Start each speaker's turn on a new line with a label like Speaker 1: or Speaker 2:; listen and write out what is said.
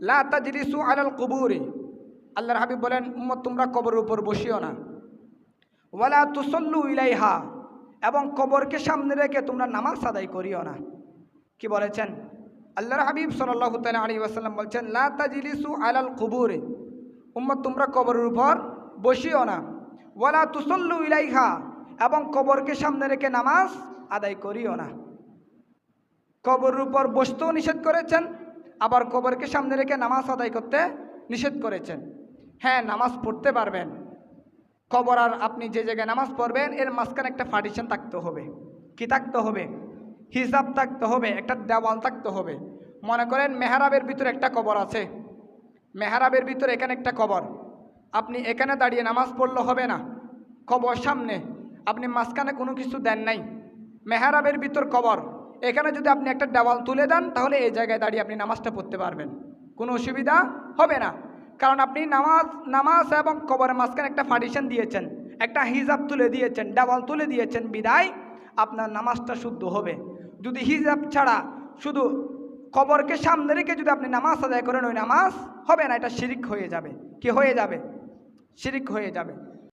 Speaker 1: লা তাজলিসু আলাল কুবুরি। আল্লাহর হাবিব বলেন, উম্মত, তোমরা কবরের উপর বসিও না। ওয়ালা তুসল্লু ইলাইহা। এবং কবরকে সামনে রেখে তোমরা নামাজ আদায় করিও না। কি বলেছেন? আল্লাহর হাবিব সাল্লাহ তালা আলী ওয়াসাল্লাম বলছেন, লা তাজলিসু আলাল কুবুরে। উম্মত, তোমরা কবরের উপর বসিও না। ওয়ালা তুসল্লু ইলাইহা। এবং কবরকে সামনে রেখে নামাজ আদায় করিও না। কবরের উপর বসতেও নিষেধ করেছেন আবার কবরকে সামনে রেখে নামাজ আদায় করতে নিষেধ করেছেন। হ্যাঁ নামাজ পড়তে পারবেন। কবর আর আপনি যে জায়গায় নামাজ পড়বেন, এর মাঝখানে একটা পার্টিশন থাকতে হবে। কি থাকতে হবে? হিসাব থাকতে হবে, একটা দেওয়াল থাকতে হবে। মনে করেন মেহরাবের ভিতরে একটা কবর আছে। মেহরাবের ভিতরে এখানে একটা কবর। আপনি এখানে দাঁড়িয়ে নামাজ পড়লে হবে না। কবর সামনে। আপনি মাঝখানে কোনো কিছু দেন নাই। মেহরাবের ভিতর কবর। এখানে যদি আপনি একটা দেওয়াল তুলে দেন, তাহলে এই জায়গায় দাঁড়িয়ে আপনি নামাজটা পড়তে পারবেন। কোনো অসুবিধা হবে না। কারণ আপনি নামাজ নামাজ এবং কবরের মাঝখানে একটা পার্টিশন দিয়েছেন, একটা হিজাব তুলে দিয়েছেন, দেওয়াল তুলে দিয়েছেন, বিদায় আপনার নামাজটা শুদ্ধ হবে। যদি হিজাব ছাড়া শুধু কবরকে সামনে রেখে যদি আপনি নামাজ আদায় করেন, ওই নামাজ হবে না, এটা শিরিক হয়ে যাবে। কি হয়ে যাবে? শিরিক হয়ে যাবে।